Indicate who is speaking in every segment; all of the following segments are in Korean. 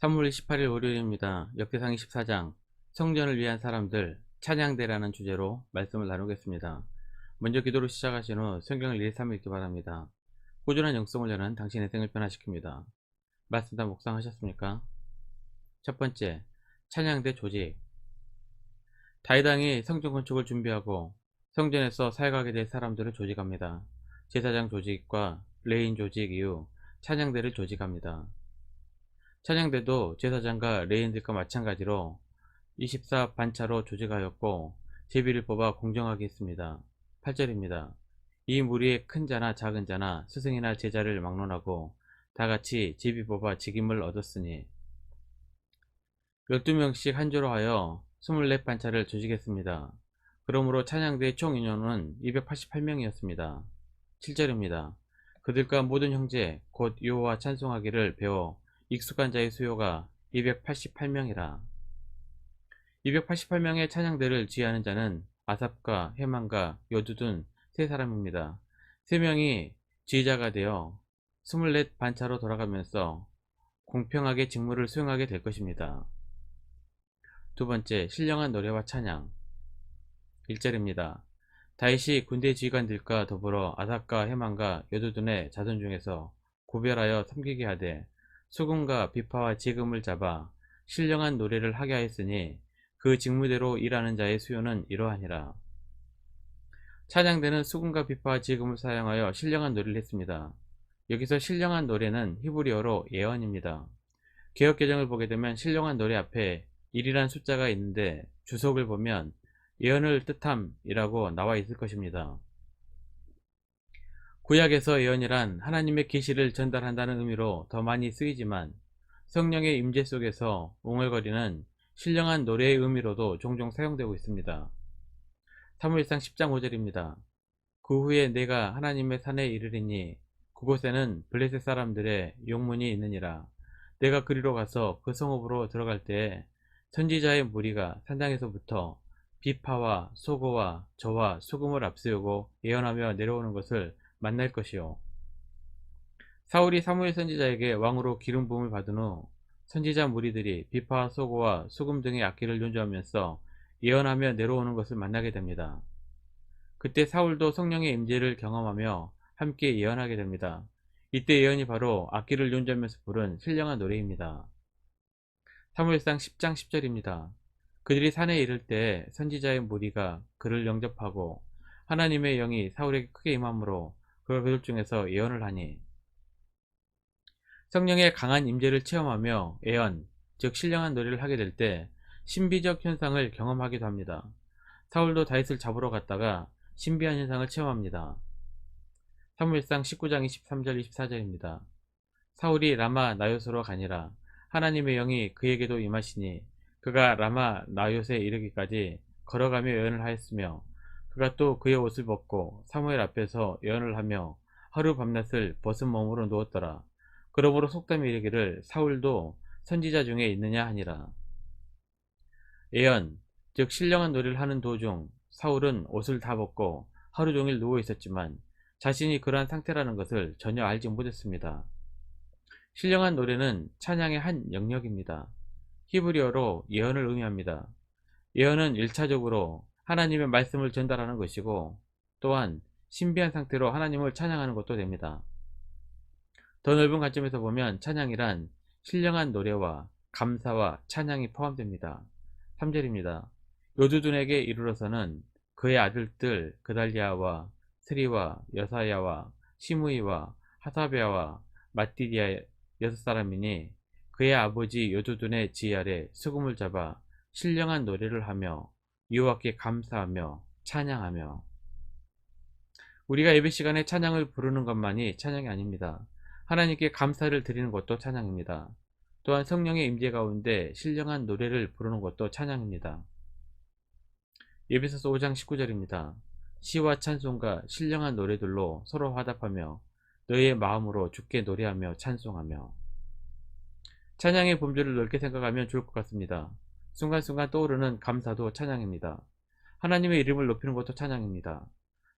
Speaker 1: 3월 28일 월요일입니다. 역대상 24장 성전을 위한 사람들 찬양대라는 주제로 말씀을 나누겠습니다. 먼저 기도로 시작하신 후 성경을 1, 3 읽기 바랍니다. 꾸준한 영성을 여는 당신의 생을 변화시킵니다. 말씀 다 묵상하셨습니까? 첫 번째, 찬양대 조직 다이당이 성전 건축을 준비하고 성전에서 사역하게 될 사람들을 조직합니다. 제사장 조직과 레인 조직 이후 찬양대를 조직합니다. 찬양대도 제사장과 레인들과 마찬가지로 24 반차로 조직하였고 제비를 뽑아 공정하게 했습니다. 8절입니다. 이 무리의 큰 자나 작은 자나 스승이나 제자를 막론하고 다같이 제비 뽑아 직임을 얻었으니 12명씩 한 조로 하여 24반차를 조직했습니다. 그러므로 찬양대 총 인원은 288명이었습니다. 7절입니다. 그들과 모든 형제 곧 여호와 찬송하기를 배워 익숙한 자의 수요가 288명이라. 288명의 찬양대를 지휘하는 자는 아삽과 해만과 여두둔 세 사람입니다. 세 명이 지휘자가 되어 24 반차로 돌아가면서 공평하게 직무를 수행하게 될 것입니다. 두 번째, 신령한 노래와 찬양. 1절입니다. 다윗이 군대 지휘관들과 더불어 아삽과 해만과 여두둔의 자손 중에서 구별하여 섬기게 하되 수금과 비파와 지금을 잡아 신령한 노래를 하게 하였으니 그 직무대로 일하는 자의 수요는 이러하니라. 찬양대는 수금과 비파와 지금을 사용하여 신령한 노래를 했습니다. 여기서 신령한 노래는 히브리어로 예언입니다. 개혁개정을 보게 되면 신령한 노래 앞에 1이란 숫자가 있는데 주석을 보면 예언을 뜻함이라고 나와 있을 것입니다. 구약에서 예언이란 하나님의 계시를 전달한다는 의미로 더 많이 쓰이지만 성령의 임재 속에서 웅얼거리는 신령한 노래의 의미로도 종종 사용되고 있습니다. 사무엘상 10장 5절입니다. 그 후에 내가 하나님의 산에 이르리니 그곳에는 블레셋 사람들의 용문이 있느니라. 내가 그리로 가서 그 성읍으로 들어갈 때에 선지자의 무리가 산장에서부터 비파와 소고와 저와 수금을 앞세우고 예언하며 내려오는 것을 만날 것이요. 사울이 사무엘 선지자에게 왕으로 기름 부음을 받은 후 선지자 무리들이 비파, 소고와 수금 등의 악기를 연주하면서 예언하며 내려오는 것을 만나게 됩니다. 그때 사울도 성령의 임재를 경험하며 함께 예언하게 됩니다. 이때 예언이 바로 악기를 연주하면서 부른 신령한 노래입니다. 사무엘상 10장 10절입니다. 그들이 산에 이를 때 선지자의 무리가 그를 영접하고 하나님의 영이 사울에게 크게 임함으로 그들 중에서 예언을 하니 성령의 강한 임재를 체험하며 예언, 즉 신령한 노래를 하게 될 때 신비적 현상을 경험하기도 합니다. 사울도 다윗을 잡으러 갔다가 신비한 현상을 체험합니다. 사무엘상 19장 23절 24절입니다. 사울이 라마 나요스로 가니라 하나님의 영이 그에게도 임하시니 그가 라마 나요스에 이르기까지 걸어가며 예언을 하였으며 그가 또 그의 옷을 벗고 사무엘 앞에서 예언을 하며 하루 밤낮을 벗은 몸으로 누웠더라. 그러므로 속담이 이르기를 사울도 선지자 중에 있느냐 하니라. 예언, 즉 신령한 노래를 하는 도중 사울은 옷을 다 벗고 하루 종일 누워 있었지만 자신이 그러한 상태라는 것을 전혀 알지 못했습니다. 신령한 노래는 찬양의 한 영역입니다. 히브리어로 예언을 의미합니다. 예언은 1차적으로 하나님의 말씀을 전달하는 것이고 또한 신비한 상태로 하나님을 찬양하는 것도 됩니다. 더 넓은 관점에서 보면 찬양이란 신령한 노래와 감사와 찬양이 포함됩니다. 3절입니다. 요두둔에게 이르러서는 그의 아들들 그달리아와 스리와 여사야와 시므이와 하사베아와 마띠디아 여섯 사람이니 그의 아버지 요두둔의 지휘 아래 수금을 잡아 신령한 노래를 하며 여호와께 감사하며 찬양하며 우리가 예배 시간에 찬양을 부르는 것만이 찬양이 아닙니다. 하나님께 감사를 드리는 것도 찬양입니다. 또한 성령의 임재 가운데 신령한 노래를 부르는 것도 찬양입니다. 예배소서 5장 19절입니다. 시와 찬송과 신령한 노래들로 서로 화답하며 너희의 마음으로 주께 노래하며 찬송하며 찬양의 범주를 넓게 생각하면 좋을 것 같습니다. 순간순간 떠오르는 감사도 찬양입니다. 하나님의 이름을 높이는 것도 찬양입니다.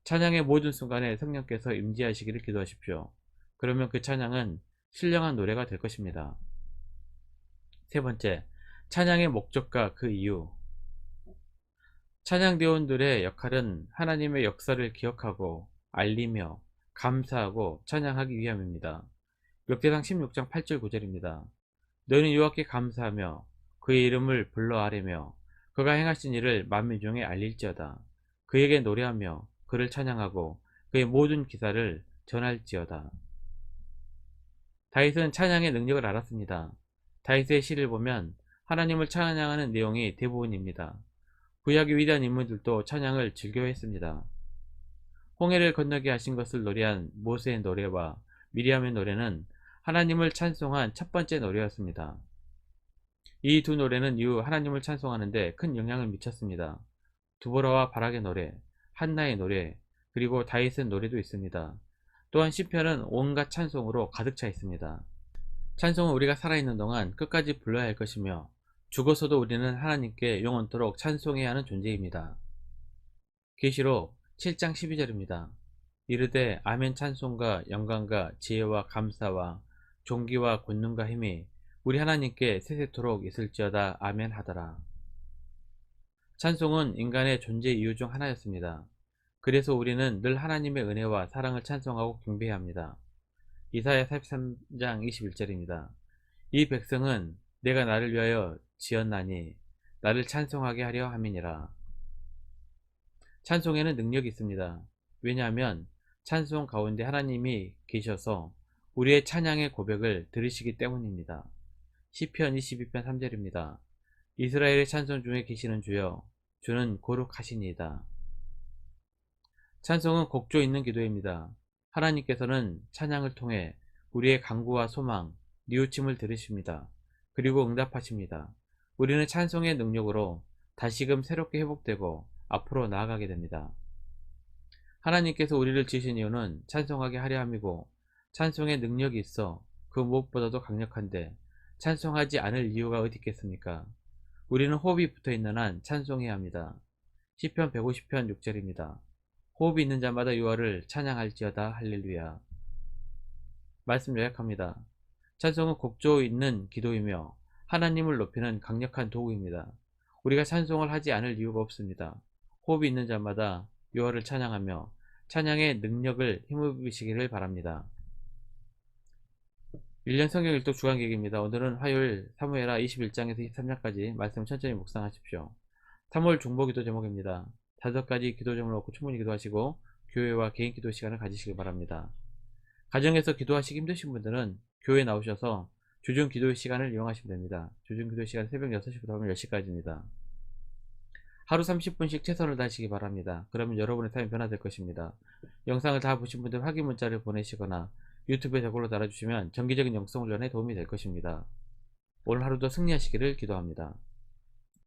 Speaker 1: 찬양의 모든 순간에 성령께서 임재하시기를 기도하십시오. 그러면 그 찬양은 신령한 노래가 될 것입니다. 세 번째, 찬양의 목적과 그 이유. 찬양대원들의 역할은 하나님의 역사를 기억하고 알리며 감사하고 찬양하기 위함입니다. 역대상 16장 8절 9절입니다. 너는 여호와께 감사하며 그의 이름을 불러 아뢰며 그가 행하신 일을 만민 중에 알릴지어다. 그에게 노래하며 그를 찬양하고 그의 모든 기사를 전할지어다. 다윗은 찬양의 능력을 알았습니다. 다윗의 시를 보면 하나님을 찬양하는 내용이 대부분입니다. 구약의 위대한 인물들도 찬양을 즐겨했습니다. 홍해를 건너게 하신 것을 노래한 모세의 노래와 미리암의 노래는 하나님을 찬송한 첫 번째 노래였습니다. 이 두 노래는 이후 하나님을 찬송하는데 큰 영향을 미쳤습니다. 두보라와 바락의 노래, 한나의 노래, 그리고 다윗의 노래도 있습니다. 또한 시편은 온갖 찬송으로 가득 차 있습니다. 찬송은 우리가 살아있는 동안 끝까지 불러야 할 것이며 죽어서도 우리는 하나님께 영원토록 찬송해야 하는 존재입니다. 계시록 7장 12절입니다. 이르되 아멘 찬송과 영광과 지혜와 감사와 존귀와 권능과 힘이 우리 하나님께 세세토록 있을지어다 아멘 하더라. 찬송은 인간의 존재 이유 중 하나였습니다. 그래서 우리는 늘 하나님의 은혜와 사랑을 찬송하고 경배해야 합니다. 이사야 43장 21절입니다. 이 백성은 내가 나를 위하여 지었나니 나를 찬송하게 하려 함이니라. 찬송에는 능력이 있습니다. 왜냐하면 찬송 가운데 하나님이 계셔서 우리의 찬양의 고백을 들으시기 때문입니다. 시편 22편 3절입니다. 이스라엘의 찬송 중에 계시는 주여 주는 거룩하시니이다. 찬송은 곡조 있는 기도입니다. 하나님께서는 찬양을 통해 우리의 강구와 소망, 뉘우침을 들으십니다. 그리고 응답하십니다. 우리는 찬송의 능력으로 다시금 새롭게 회복되고 앞으로 나아가게 됩니다. 하나님께서 우리를 지으신 이유는 찬송하게 하려 함이고 찬송의 능력이 있어 그 무엇보다도 강력한데 찬송하지 않을 이유가 어디 있겠습니까? 우리는 호흡이 붙어 있는 한 찬송해야 합니다. 시편 150편 6절입니다. 호흡이 있는 자마다 유아를 찬양할지어다 할렐루야. 말씀 요약합니다. 찬송은 곡조 있는 기도이며 하나님을 높이는 강력한 도구입니다. 우리가 찬송을 하지 않을 이유가 없습니다. 호흡이 있는 자마다 유아를 찬양하며 찬양의 능력을 힘입으시기를 바랍니다. 1년 성경 일독 주간객입니다. 오늘은 화요일 사무엘하 21장에서 23장까지 말씀 천천히 묵상하십시오. 3월 중보 기도 제목입니다. 다섯 가지 기도 제목을 놓고 충분히 기도하시고 교회와 개인 기도 시간을 가지시기 바랍니다. 가정에서 기도하시기 힘드신 분들은 교회 나오셔서 주중 기도 시간을 이용하시면 됩니다. 주중 기도 시간 새벽 6시부터 하면 10시까지입니다. 하루 30분씩 최선을 다하시기 바랍니다. 그러면 여러분의 삶이 변화될 것입니다. 영상을 다 보신 분들 확인 문자를 보내시거나 유튜브에 댓글로 달아주시면 정기적인 영성 훈련에 도움이 될 것입니다. 오늘 하루도 승리하시기를 기도합니다.